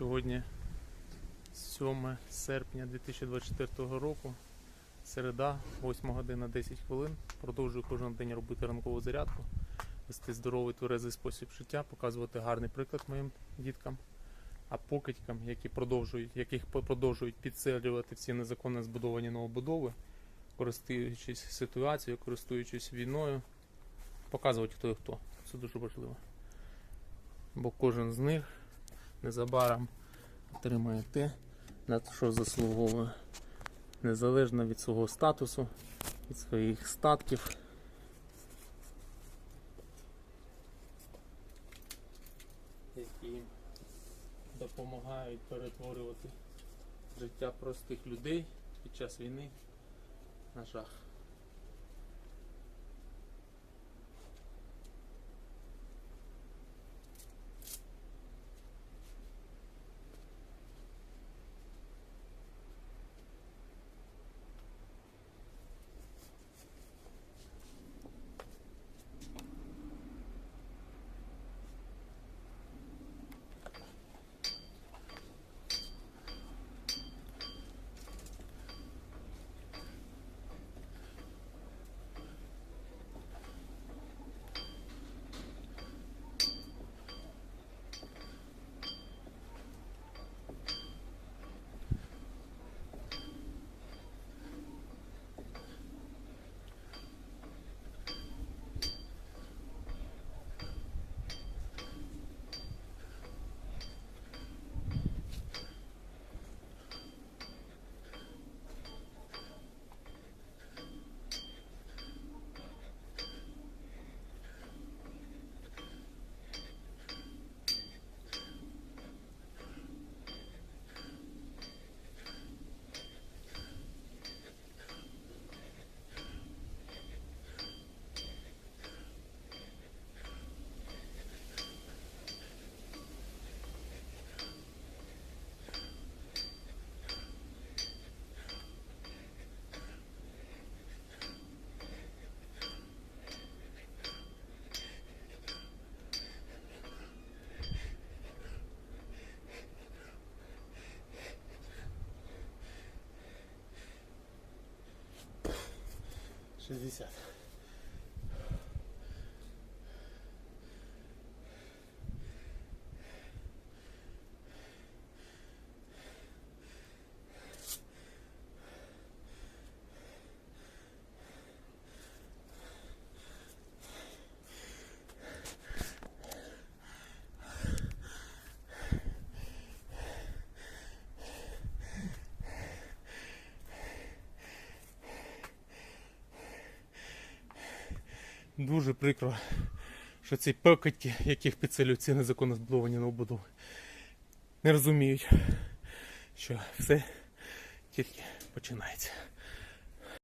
Сьогодні 7 серпня 2024 року, середа, 8 година 10 хвилин. Продовжую кожен день робити ранкову зарядку, вести здоровий тверезий спосіб життя, показувати гарний приклад моїм діткам, а покидькам, які продовжують, яких продовжують підселювати всі незаконно збудовані новобудови, користуючись ситуацією, користуючись війною, показувати хто і хто. Це дуже важливо. Бо кожен з них незабаром отримає те, на що заслуговує, незалежно від свого статусу, від своїх статків. Які допомагають перетворювати життя простих людей під час війни на жах. Шестьдесят. Дуже прикро, що ці покидьки, яких підсилюють ці незаконно збудовані новобудови, не розуміють, що все тільки починається.